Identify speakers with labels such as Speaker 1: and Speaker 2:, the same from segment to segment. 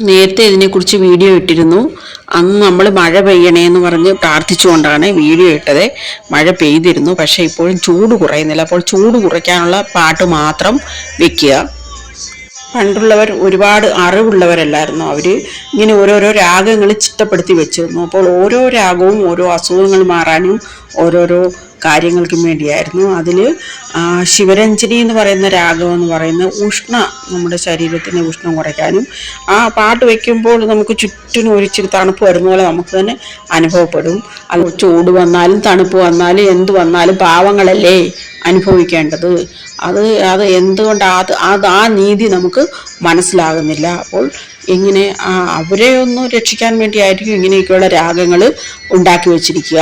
Speaker 1: നേരത്തെ ഇതിനെക്കുറിച്ച് വീഡിയോ ഇട്ടിരുന്നു. അന്ന് നമ്മൾ മഴ പെയ്യണേ എന്ന് പറഞ്ഞ് പ്രാർത്ഥിച്ചുകൊണ്ടാണ് വീഡിയോ ഇട്ടത്. മഴ പെയ്തിരുന്നു. പക്ഷേ ഇപ്പോഴും ചൂട് കുറയുന്നില്ല. അപ്പോൾ ചൂട് കുറയ്ക്കാനുള്ള പാട്ട് മാത്രം വെക്കുക. പണ്ടുള്ളവർ ഒരുപാട് അറിവുള്ളവരല്ലായിരുന്നു അവർ ഇങ്ങനെ ഓരോരോ രാഗങ്ങൾ ചിട്ടപ്പെടുത്തി വെച്ചിരുന്നു. അപ്പോൾ ഓരോ രാഗവും ഓരോ അസുഖങ്ങൾ മാറാനും ഓരോരോ കാര്യങ്ങൾക്കും വേണ്ടിയായിരുന്നു. അതിൽ ശിവരഞ്ജനി എന്ന് പറയുന്ന രാഗം എന്ന് പറയുന്ന ഉഷ്ണ നമ്മുടെ ശരീരത്തിന് ഉഷ്ണം കുറയ്ക്കാനും ആ പാട്ട് വയ്ക്കുമ്പോൾ നമുക്ക് ചുറ്റിനും ഒരിച്ചിരി തണുപ്പ് വരുന്ന പോലെ നമുക്ക് തന്നെ അനുഭവപ്പെടും. അത് ചൂട് വന്നാലും തണുപ്പ് വന്നാലും എന്ത് വന്നാലും പാവങ്ങളല്ലേ അനുഭവിക്കേണ്ടത്. അത് അത് എന്തുകൊണ്ട് അത് അത് ആ നീതി നമുക്ക് മനസ്സിലാകുന്നില്ല. അപ്പോൾ ഇങ്ങനെ അവരെ ഒന്ന് രക്ഷിക്കാൻ വേണ്ടിയായിരിക്കും ഇങ്ങനെയൊക്കെയുള്ള രാഗങ്ങൾ ഉണ്ടാക്കി വച്ചിരിക്കുക.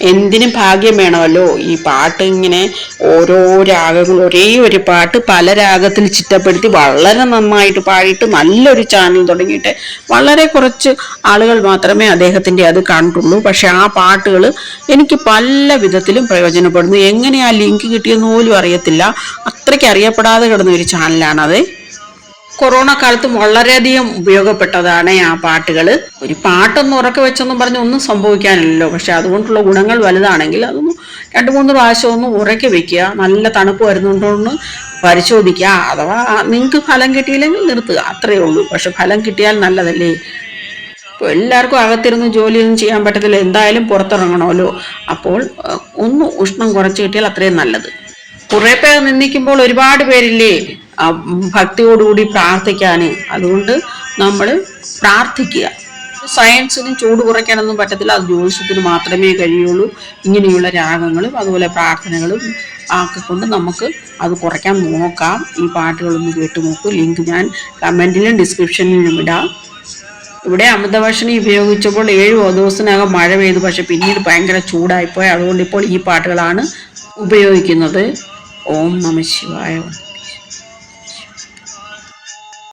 Speaker 1: എന്തിനും ഭാഗ്യം വേണമല്ലോ. ഈ പാട്ട് ഇങ്ങനെ ഓരോ രാഗങ്ങൾ ഒരേ ഒരു പാട്ട് പല രാഗത്തിൽ ചിട്ടപ്പെടുത്തി വളരെ നന്നായിട്ട് പാടിയിട്ട് നല്ലൊരു ചാനൽ തുടങ്ങിയിട്ട് വളരെ കുറച്ച് ആളുകൾ മാത്രമേ അദ്ദേഹത്തിന്റെ അത് കണ്ടുള്ളൂ. പക്ഷെ ആ പാട്ടുകൾ എനിക്ക് പല വിധത്തിലും പ്രയോജനപ്പെടുന്നു. എങ്ങനെ ആ ലിങ്ക് കിട്ടിയെന്ന് പോലും അറിയത്തില്ല. അത്രയ്ക്ക് അറിയപ്പെടാതെ കിടന്ന ഒരു ചാനലാണത് കൊറോണ കാലത്ത് വളരെയധികം ഉപയോഗപ്പെട്ടതാണ് ആ പാട്ടുകൾ ഒരു പാട്ടൊന്നും ഉറക്കെ വെച്ചൊന്നും പറഞ്ഞ് ഒന്നും സംഭവിക്കാനില്ലല്ലോ. പക്ഷെ അതുകൊണ്ടുള്ള ഗുണങ്ങൾ വലുതാണെങ്കിൽ അതൊന്നും രണ്ട് മൂന്ന് പ്രാവശ്യം ഒന്ന് ഉറക്കെ വെക്കുക. നല്ല തണുപ്പ് വരുന്നുണ്ടോന്ന് പരിശോധിക്കുക. അഥവാ നിങ്ങൾക്ക് ഫലം കിട്ടിയില്ലെങ്കിൽ നിർത്തുക. അത്രയേ ഉള്ളൂ. പക്ഷെ ഫലം കിട്ടിയാൽ നല്ലതല്ലേ? ഇപ്പോൾ എല്ലാവർക്കും അകത്തിരുന്ന് ജോലിയൊന്നും ചെയ്യാൻ പറ്റത്തില്ല. എന്തായാലും പുറത്തിറങ്ങണമല്ലോ. അപ്പോൾ ഒന്ന് ഉഷ്ണം കുറച്ച് കിട്ടിയാൽ അത്രയും നല്ലത്. കുറേ പേർ നിന്ദിക്കുമ്പോൾ ഒരുപാട് പേരില്ലേ? ഭക്തിയോടുകൂടി പ്രാർത്ഥിക്കാൻ അതുകൊണ്ട് നമ്മൾ പ്രാർത്ഥിക്കുക. സയൻസിനും ചൂട് കുറയ്ക്കാനൊന്നും പറ്റത്തില്ല. അത് ജ്യോതിഷത്തിന് മാത്രമേ കഴിയുള്ളൂ. ഇങ്ങനെയുള്ള രാഗങ്ങളും അതുപോലെ പ്രാർത്ഥനകളും ഒക്കെ കൊണ്ട് നമുക്ക് അത് കുറയ്ക്കാൻ നോക്കാം. ഈ പാട്ടുകളൊന്ന് കേട്ട് നോക്കൂ. ലിങ്ക് ഞാൻ കമന്റിലും ഡിസ്ക്രിപ്ഷനിലും ഇടാം. ഇവിടെ അമൃതവർഷിണി ഉപയോഗിച്ചപ്പോൾ ഏഴ് ദിവസത്തിനകം മഴ പെയ്തു. പക്ഷെ പിന്നീട് ഭയങ്കര ചൂടായിപ്പോയി. അതുകൊണ്ട് ഇപ്പോൾ ഈ പാട്ടുകളാണ് ഉപയോഗിക്കുന്നത്. ഓം നമ ശിവായ.